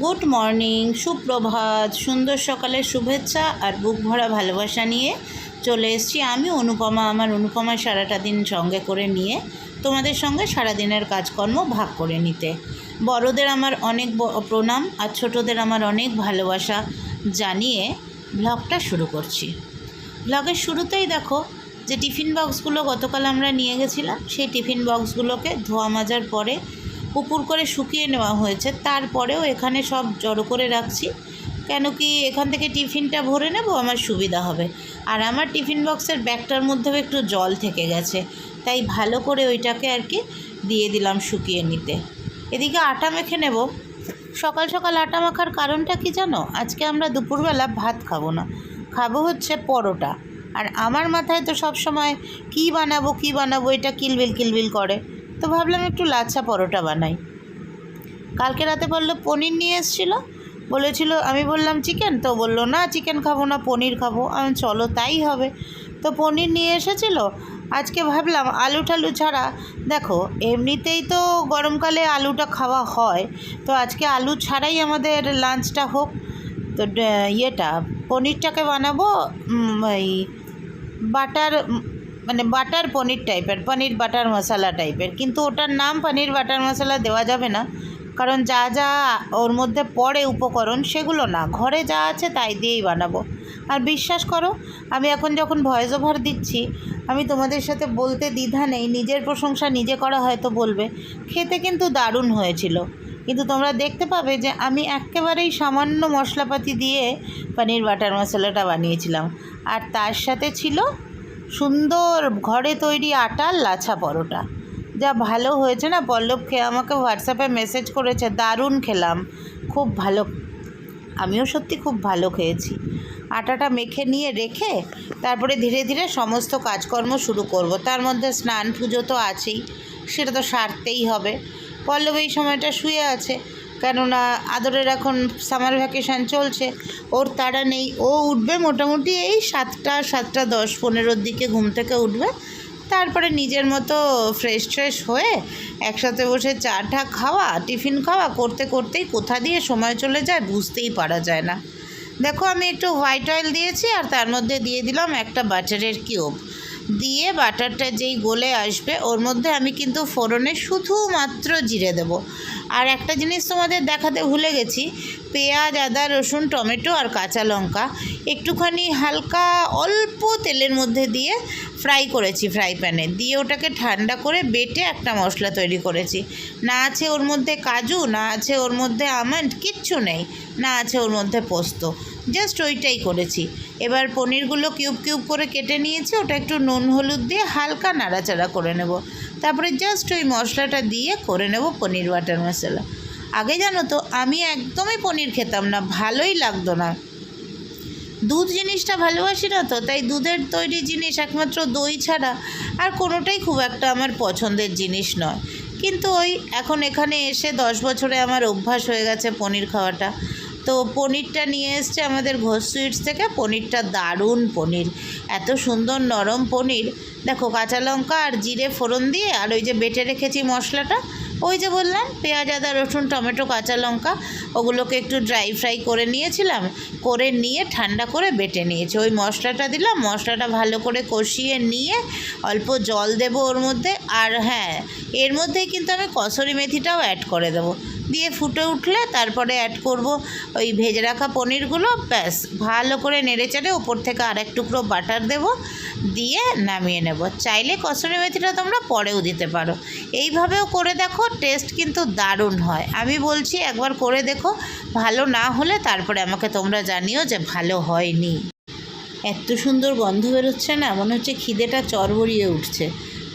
Good morning সুপ্রভাত, সুন্দর সকালের শুভেচ্ছা আর বুক ভরা ভালোবাসা নিয়ে চলে এসেছি আমি অনুপমা, আমার অনুপমা সারাটা দিন সঙ্গে করে নিয়ে তোমাদের সঙ্গে সারাদিনের কাজকর্ম ভাগ করে নিতে। বড়দের আমার অনেক প্রণাম আর ছোটদের আমার অনেক ভালোবাসা জানিয়ে ব্লগটা শুরু করছি। ব্লগের শুরুতেই দেখো যে টিফিন বক্সগুলো গতকাল আমরা নিয়ে গেছিলাম, সেই টিফিন বক্সগুলোকে ধোয়া মাজার পরে উপুর করে শুকিয়ে নেওয়া হয়েছে। তারপরেও এখানে সব জড়ো করে রাখছি। কেন কি এখান থেকে টিফিনটা ভরে নেব? আমার সুবিধা হবে। আর আমার টিফিন বক্সের ব্যাগটার মধ্যেও একটু জল থেকে গেছে। তাই ভালো করে ওইটাকে আর কি দিয়ে দিলাম শুকিয়ে নিতে। এদিকে আটা মেখে নেব। সকাল সকাল আটা মাখার কারণটা কি জানো? আজকে আমরা দুপুরবেলা ভাত খাব না। খাব হচ্ছে পরোটা। আর আমার মাথায় তো সব সময় কী বানাবো কী বানাবো, এটা কিলবিল কিলবিল করে। তো ভাবলাম একটু লাচ্ছা পরোটা বানাই। কালকে রাতে বলল, পনির নিয়ে এসেছিল? বলেছিল, আমি বললাম, চিকেন? তো বলল, না, চিকেন খাব না, পনির খাব। আমি চলো, তাই হবে। তো পনির নিয়ে এসেছিল। আজকে ভাবলাম, আলু টালু ছাড়া। দেখো, এমনিতেই তো গরমকালে আলুটা খাওয়া হয়, তো আজকে আলু ছাড়াই আমাদের লাঞ্চটা হোক। তো ইয়েটা, পনিরটাকে বানাবো এই বাটার মানে বাটার পনির টাইপের, পনির বাটার মশলা টাইপের। কিন্তু ওটার নাম পনির বাটার মশলা দেওয়া যাবে না। কারণ যা যা ওর মধ্যে পড়ে উপকরণ, সেগুলো না। ঘরে যা আছে তাই দিয়েই বানাবো। আর বিশ্বাস করো, আমি এখন যখন ভয়েস ওভার দিচ্ছি, আমি তোমাদের সাথে বলতে দ্বিধা নেই, নিজের প্রশংসা নিজে করা হয়তো বলবে। খেতে কিন্তু দারুণ হয়েছিল। কিন্তু তোমরা দেখতে পাবে যে আমি একেবারেই সামান্য মশলাপাতি দিয়ে পনির বাটার মশলাটা বানিয়েছিলাম। আর তার সাথে ছিল সুন্দর ঘরে তৈরি আটার লাছা পরোটা। যা ভালো হয়েছে না? পল্লব খেয়ে আমাকে হোয়াটসঅ্যাপে মেসেজ করেছে, দারুণ খেলাম, খুব ভালো। আমিও সত্যি খুব ভালো খেয়েছি। আটাটা মেখে নিয়ে রেখে তারপরে ধীরে ধীরে সমস্ত কাজকর্ম শুরু করব। তার মধ্যে স্নান পুজো তো আছেই, সেটা তো সারতেই হবে। পল্লব এই সময়টা শুয়ে আছে। কেননা আদরের এখন সামার ভ্যাকেশান চলছে, ওর তাড়া নেই। ও উঠবে মোটামুটি এই সাতটা সাতটা দশ, পনেরোর দিকে ঘুম থেকে উঠবে। তারপরে নিজের মতো ফ্রেশ ট্রেশ হয়ে একসাথে বসে চা টা খাওয়া, টিফিন খাওয়া, করতে করতেই কোথা দিয়ে সময় চলে যায় বুঝতেই পারা যায় না। দেখো আমি একটু হোয়াইট অয়েল দিয়েছি আর তার মধ্যে দিয়ে দিলাম একটা বাটারের কিউব দিয়ে বাটারটা যেই গলে আসবে, ওর মধ্যে আমি কিন্তু ফোড়নে শুধুমাত্র জিরে দেব। আর একটা জিনিস তোমাদের দেখাতে ভুলে গেছি, পেঁয়াজ, আদা, রসুন, টমেটো আর কাঁচা লঙ্কা একটুখানি হালকা অল্প তেলের মধ্যে দিয়ে ফ্রাই করেছি ফ্রাই প্যানে। দিয়ে ওটাকে ঠান্ডা করে বেটে একটা মশলা তৈরি করেছি। না আছে ওর মধ্যে কাজু, না আছে ওর মধ্যে আমন্ড, কিচ্ছু নেই। না আছে ওর মধ্যে পোস্ত। জাস্ট ওইটাই করেছি। এবার পনিরগুলো কিউব কিউব করে কেটে নিয়েছি, ওটা একটু নুন হলুদ দিয়ে হালকা নাড়াচাড়া করে নেব। তারপরে জাস্ট ওই মশলাটা দিয়ে করে নেব পনির বাটার মশলা। আগে জানো তো, আমি একদমই পনির খেতাম না, ভালোই লাগতো না। দুধ জিনিসটা ভালোবাসি না তো, তাই দুধের তৈরি জিনিস একমাত্র দই ছাড়া আর কোনোটাই খুব একটা আমার পছন্দের জিনিস নয়। কিন্তু ওই এখন এখানে এসে দশ বছরে আমার অভ্যাস হয়ে গেছে পনির খাওয়াটা। তো পনিরটা নিয়ে এসছে আমাদের ঘোষ সুইটস থেকে। পনিরটা দারুণ পনির। এত সুন্দর নরম পনির। দেখো কাঁচা লঙ্কা আর জিরে ফোড়ন দিয়ে আর ওই যে বেটে রেখেছি মশলাটা, ওই যে বললাম, পেঁয়াজ, আদা, রসুন, টমেটো, কাঁচা লঙ্কা, ওগুলোকে একটু ড্রাই ফ্রাই করে নিয়েছিলাম, করে নিয়ে ঠান্ডা করে বেটে নিয়েছি। ওই মশলাটা দিলাম, মশলাটা ভালো করে কষিয়ে নিয়ে অল্প জল দেবো ওর মধ্যে। আর হ্যাঁ এর মধ্যেই কিন্তু আমি কসরি মেথিটাও অ্যাড করে দেবো। দিয়ে ফুটে উঠলে তারপরে অ্যাড করব ওই ভেজে রাখা পনিরগুলো, ব্যাস। ভালো করে নেড়ে চেড়ে ওপর থেকে আর এক টুকরো বাটার দেবো, দিয়ে নামিয়ে নেব। চাইলে কসুরি মেথিটা তোমরা পরেও দিতে পারো। এইভাবেও করে দেখো টেস্ট কিন্তু দারুণ হয়। আমি বলছি একবার করে দেখো, ভালো না হলে তারপরে আমাকে তোমরা জানিও যে ভালো হয়নি। এত সুন্দর গন্ধ বেরোচ্ছে না, মনে হচ্ছে খিদেটা চরবড়িয়ে উঠছে।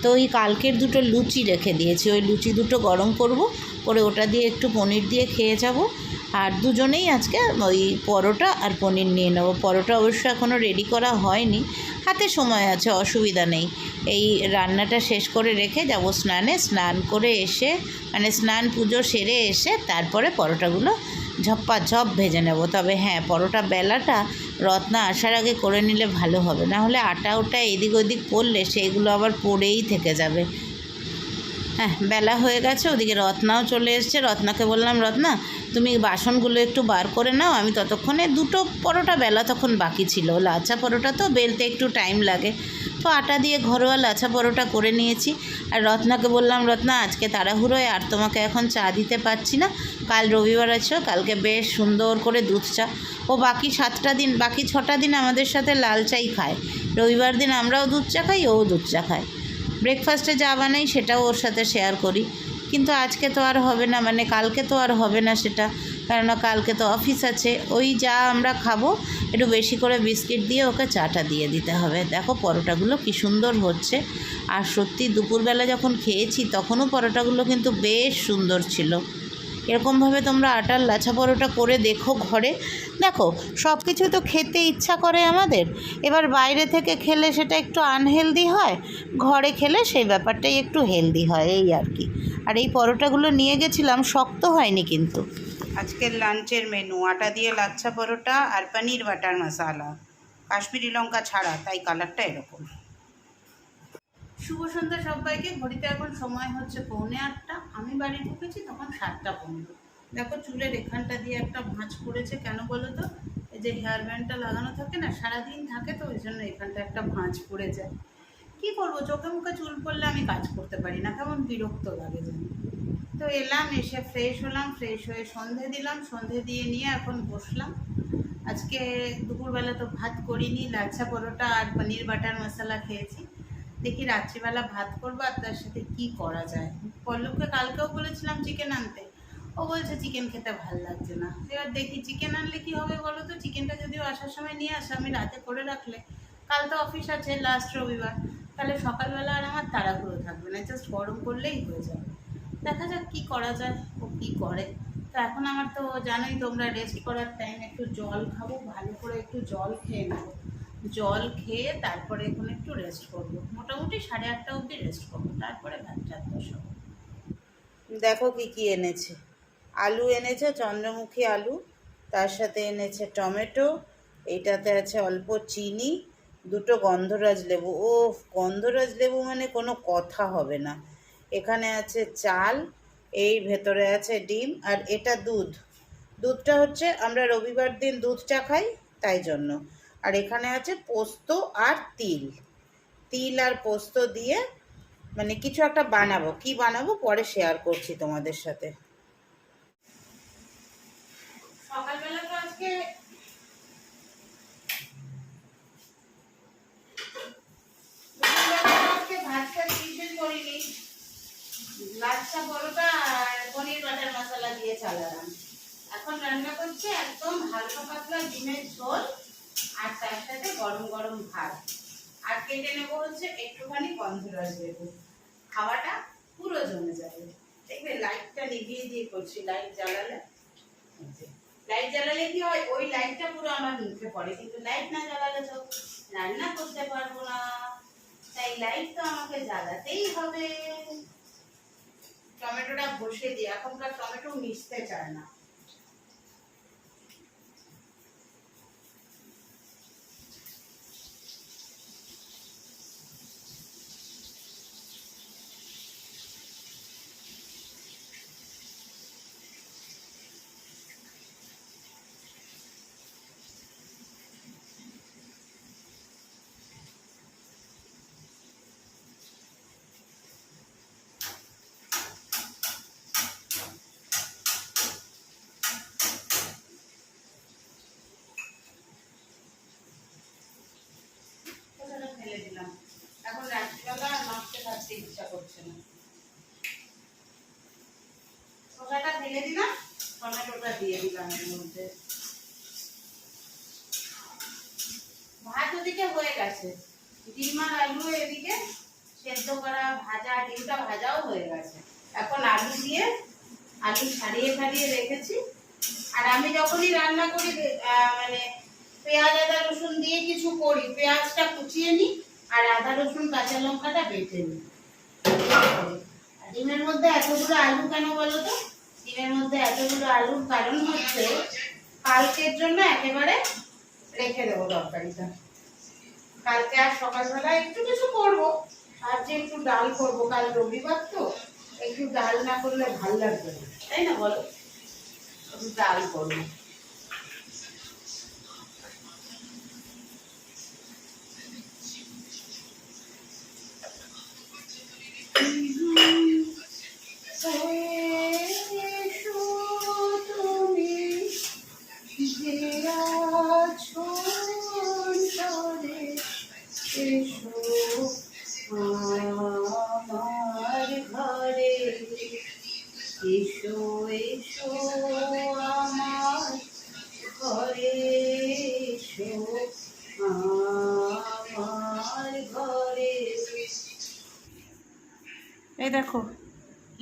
তো ওই কালকের দুটো লুচি রেখে দিয়েছি। ওই লুচি দুটো গরম করব, করে ওটা দিয়ে একটু পনির দিয়ে খেয়ে যাব। আর দুজনেই আজকে ওই পরোটা আর পনির নিয়ে নেব। পরোটা অবশ্য এখনও রেডি করা হয়নি। হাতে সময় আছে, অসুবিধা নেই। এই রান্নাটা শেষ করে রেখে যাব স্নানে। স্নান করে এসে মানে স্নান পুজো সেরে এসে, তারপরে পরোটাগুলো ঝপ্পা ঝপ ভেজে নেব। তবে হ্যাঁ পরোটা বেলাটা রত্না আসার আগে করে নিলে ভালো হবে। না হলে আটা ওটা এদিক ওদিক পড়লে সেইগুলো আবার পড়েই থেকে যাবে। হ্যাঁ বেলা হয়ে গেছে, ওদিকে রত্নাও চলে এসছে। রত্নাকে বললাম, রত্না, তুমি বাসনগুলো একটু বার করে নাও। আমি ততক্ষণে দুটো পরোটা বেলা তখন বাকি ছিল। লাচা পরোটা তো বেলতে একটু টাইম লাগে। তো আটা দিয়ে ঘরোয়া লাচা পরোটা করে নিয়েছি। আর রত্নাকে বললাম, রত্না, আজকে তাড়াহুড়োয় আর তোমাকে এখন চা দিতে পারছি না। কাল রবিবার আছো, কালকে বেশ সুন্দর করে দুধ চা। ও বাকি সাতটা দিন, বাকি ছটা দিন আমাদের সাথে লাল চাই খায়। রবিবার দিন আমরাও দুধ চা খাই, ও দুধ চা খায়। ব্রেকফাস্টে যা বানাই সেটাও ওর সাথে শেয়ার করি। কিন্তু আজকে তো আর হবে না মানে কালকে তো আর হবে না সেটা। কেননা কালকে তো অফিস আছে, ওই যা আমরা খাব, একটু বেশি করে বিস্কিট দিয়ে ওকে চাটা দিয়ে দিতে হবে। দেখো পরোটাগুলো কি সুন্দর হচ্ছে। আর সত্যি দুপুরবেলা যখন খেয়েছি, তখনও পরোটাগুলো কিন্তু বেশ সুন্দর ছিল। এরকমভাবে তোমরা আটার লাছা পরোটা করে দেখো ঘরে। দেখো সব কিছু তো খেতে ইচ্ছা করে আমাদের। এবার বাইরে থেকে খেলে সেটা একটু আনহেলদি হয়, ঘরে খেলে সেই ব্যাপারটাই একটু হেলদি হয়, এই আর কি। আর এই পরোটাগুলো নিয়ে গেছিলাম, শক্ত হয়নি কিন্তু। আজকের লাঞ্চের মেনু আটা দিয়ে লাচ্ছা পরোটা আর পনির বাটার মশালা কাশ্মীরি লঙ্কা ছাড়া, তাই কালারটা এরকম। শুভ সন্ধ্যা সবাইকে, ঘড়িতে এখন সময় হচ্ছে পৌনে আটটা। আমি বাড়ি ঢুকেছি, তখন সাতটা পনেরো। দেখো, চুলের এখানটা দিয়ে একটা ভাঁজ পড়েছে, কেন বলো তো? এই যে হেয়ার ব্যান্ডটা লাগানো থাকে না, সারাদিন থাকে তো, ওই জন্য এখানটা একটা ভাঁজ পড়ে যায় কি করব? চোখে মুখে চুল পড়লে আমি কাজ করতে পারি না, কেমন বিরক্ত লাগে যেন তো এলাম, এসে ফ্রেশ হলাম ফ্রেশ হয়ে সন্ধে দিলাম, সন্ধে দিয়ে নিয়ে এখন বসলাম। আজকে দুপুরবেলা তো ভাত করিনি, লাচ্ছা পরোটা আর পনির বাটার মশলা খেয়েছি। দেখি রাত্রিবেলা ভাত করব আর তার সাথে কি করা যায়। পল্লবকে কালকেও বলেছিলাম চিকেন আনতে। ও বলছে চিকেন খেতে ভালো লাগছে না। এবার দেখি চিকেন আনলে কি হবে বলো তো? চিকেনটা যদিও আসার সময় নিয়ে আসে, আমি রাতে করে রাখলে। কাল তো অফিস আছে লাস্ট রবিবার। তাহলে সকালবেলা আর আমার তাড়াহুড়ো থাকবে না জাস্ট গরম করলেই হয়ে যাবে। দেখা যাক কি করা যায়, ও কি করে। তো এখন আমার তো জানোই তোমরা রেস্ট করার টাইম একটু জল খাব, ভালো করে একটু জল খেয়ে নেব। জল খেয়ে তারপরে এখন একটু রেস্ট করব। মোটামুটি সাড়ে আটটা অবধি রেস্ট করব, তারপরে ভাত বসাবো। দেখো কি কি এনেছে। আলু এনেছে, চন্দ্রমুখী আলু, তার সাথে এনেছে টমেটো, এইটাতে আছে অল্প চিনি, দুটো গন্ধরাজ লেবু। ও গন্ধরাজ লেবু মানে কোনো কথা হবে না। এখানে আছে চাল, এই ভেতরে আছে ডিম আর এটা দুধ। দুধটা হচ্ছে আমরা রবিবার দিন দুধটা খাই তাই জন্য। আর এখানে আছে পোস্ত আর তিল। তিল আর পোস্ত দিয়ে মানে কিছু একটা বানাবো। কি বানাবো পরে শেয়ার করছি তোমাদের সাথে। সকালবেলা তো আজকে দুপুরবেলা আজকে ভাত টাত কিছুই করিনি লাচ্ছা পরোটা আর পনির বাটার মশলা দিয়ে চালালাম এখন করছে একদম হালকা পাতলা ডিমের ঝোল আর তার সাথে গরম গরম ভাত। আর কেটে নেব হচ্ছে একটুখানি গন্ধরাজ লেবু। খাওয়াটা পুরো জমে যাবে। দেখবে লাইটটা নিভিয়ে দিয়ে করছি, লাইট জ্বালালে। লাইট জ্বালালে কি হয়? ওই লাইটটা পুরো আমার মুখে পড়ে। কিন্তু লাইট না জ্বালালে তো রান্না করতে পারব না। তাই লাইট তো আমাকে জ্বালাতেই হবে। টমেটোটা বসে দিই। এখনকার টমেটো মিশতে চায় না ওখানে ফেলে দিলাম এখন রাত্রিবেলা কাটতে ইচ্ছা করছে না। সেদ্ধ করা ভাজা, ডিমটা ভাজাও হয়ে গেছে। এখন আলু দিয়ে আলু ছাড়িয়ে ছাড়িয়ে রেখেছি। আর আমি যখনই রান্না করি মানে পেঁয়াজ, আদা, রসুন দিয়ে কিছু করি, পেঁয়াজটা কুচিয়ে নিই। আর আদা, রসুন, কাঁচা লঙ্কাটা বেটে নিই ডিমের মধ্যে এতগুলো আলু কেন বলো তো? ডিমের মধ্যে এতগুলো আলুর কারণ হচ্ছে কালকের জন্য একেবারে রেখে দেবো তরকারিটা। কালকে আর সকালবেলা একটু কিছু করব। আর যে একটু ডাল করব, কাল রবিবার তো, একটু ডাল না করলে ভালো লাগবে না। তাই না বলো? একটু ডাল করব। এসো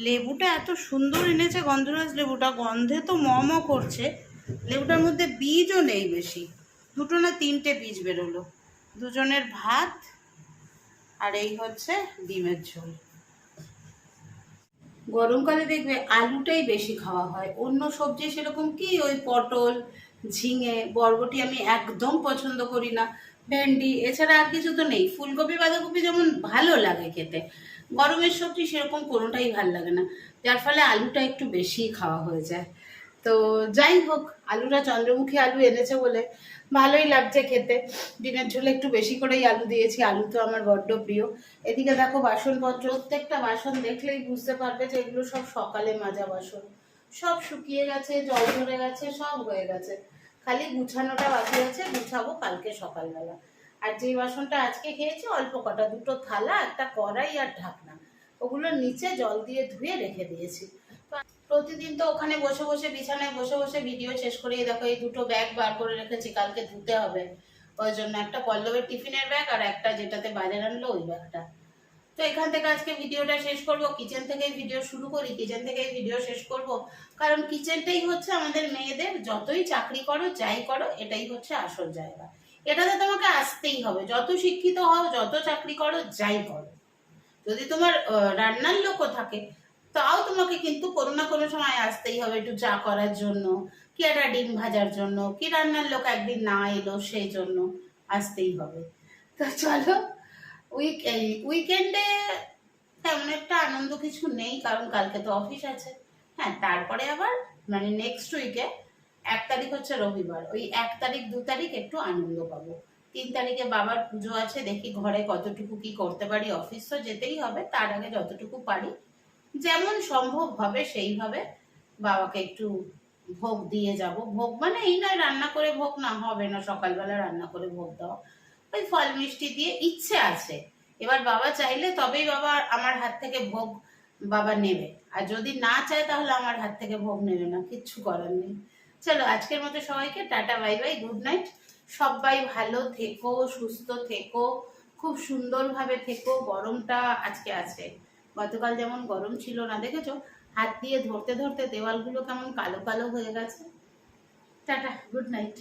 লেবুটা এত সুন্দর এনেছে, গন্ধরাজ লেবুটা, গন্ধে তো ম ম করছে। লেবুটার মধ্যে বীজও নেই বেশি। দুটো না তিনটে বীজ বেরোলো। দুজনের ভাত আর এই হচ্ছে ডিমের ঝোল। গরমকালে দেখবে আলুটাই বেশি খাওয়া হয়। অন্য সবজি সেরকম কি? ওই পটল, ঝিঙে, বরবটি আমি একদম পছন্দ করি না। ভেন্ডি, এছাড়া আর কিছু তো নেই। ফুলকপি, বাঁধাকপি যেমন ভালো লাগে খেতে। গরমের সবজি সেরকম কোনোটাই ভালো লাগে না। যার ফলে আলুটা একটু বেশি খাওয়া হয়ে যায়। তো যাই হোক আলুটা চন্দ্রমুখী আলু এনেছে বলে ভালোই লাগছে খেতে। ডিমের ঝোলে একটু বেশি করেই আলু দিয়েছি, আলু তো আমার বড্ড প্রিয়। এদিকে দেখো বাসনপত্র, প্রত্যেকটা বাসন দেখলেই বুঝতে পারবে যে এগুলো সব সকালে মাজা বাসন। সব শুকিয়ে গেছে, জল ধরে গেছে, সব হয়ে গেছে। খালি গুছানোটা বাকি আছে, গুছাবো কালকে সকালবেলা। আর যে বাসনটা আজকে খেয়েছি, অল্প কটা, দুটো থালা, একটা কড়াই আর ঢাকনা। ওগুলো নিচে জল দিয়ে ধুয়ে রেখে দিয়েছি। প্রতিদিন তো ওখানে বসে বসে, বিছানায় বসে বসে ভিডিও শেষ করে দেখো, এই দুটো ব্যাগ বার করে রেখেছি, কালকে ধুতে হবে। ওই জন্য একটা পল্লবের টিফিনের ব্যাগ আর একটা যেটাতে বাজার আনলো ওই ব্যাগটা তো এখান থেকে আজকে ভিডিওটা শেষ করব। কিচেন থেকেই ভিডিও শুরু করি কিচেন থেকেই ভিডিও শেষ করব। কারণ কিচেনটাই হচ্ছে আমাদের মেয়েদের, যতই চাকরি করো, যাই করো, এটাই হচ্ছে আসল জায়গা। এটাতে তোমাকে আসতেই হবে। যত শিক্ষিত হও, যত চাকরি করো, যাই করো। যদি তোমার রান্নার লোকও থাকে, তাও তোমাকে কিন্তু কোনো না কোনো সময় আসতেই হবে একটু চা করার জন্য, কি একটা ডিম ভাজার জন্য, কি রান্নার লোক একদিন না এলো সেই জন্য আসতেই হবে। তো চলো উইক উইকেন্ডে তেমন একটা আনন্দ কিছু নেই, কারণ কালকে তো অফিস আছে। হ্যাঁ তারপরে আবার মানে নেক্সট উইকে এক তারিখ হচ্ছে রবিবার, ওই এক তারিখ, দু তারিখ একটু আনন্দ পাবো। তিন তারিখে বাবার পুজো আছে, দেখি ঘরে কতটুকু কি করতে পারি, অফিস তো যেতেই হবে, তার আগে যতটুকু পারি। যেমন সম্ভব হবে সেইভাবে বাবাকে একটু ভোগ দিয়ে যাব। ভোগ মানে এই নয়, রান্না করে ভোগ না, হবে না, সকালবেলা রান্না করে ভোগ দেওয়া ওই ফল মিষ্টি দিয়ে ইচ্ছে আছে। এবার বাবা চাইলে তবেই বাবা আমার হাত থেকে ভোগ বাবা নেবে। আর যদি না চায় তাহলে আমার হাত থেকে ভোগ নেবে না, কিচ্ছু করার নেই। চলো, আজকের মতো সবাইকে tata, bye bye, good night. সবাই ভালো থেকো, সুস্থ থেকো, খুব সুন্দরভাবে থেকো, গরমটা আজকে আছে। গতকাল যেমন গরম ছিল না, দেখেছ? হাত দিয়ে ধরতে ধরতে দেওয়ালগুলো কেমন কালো কালো হয়ে গেছে। Tata, good night.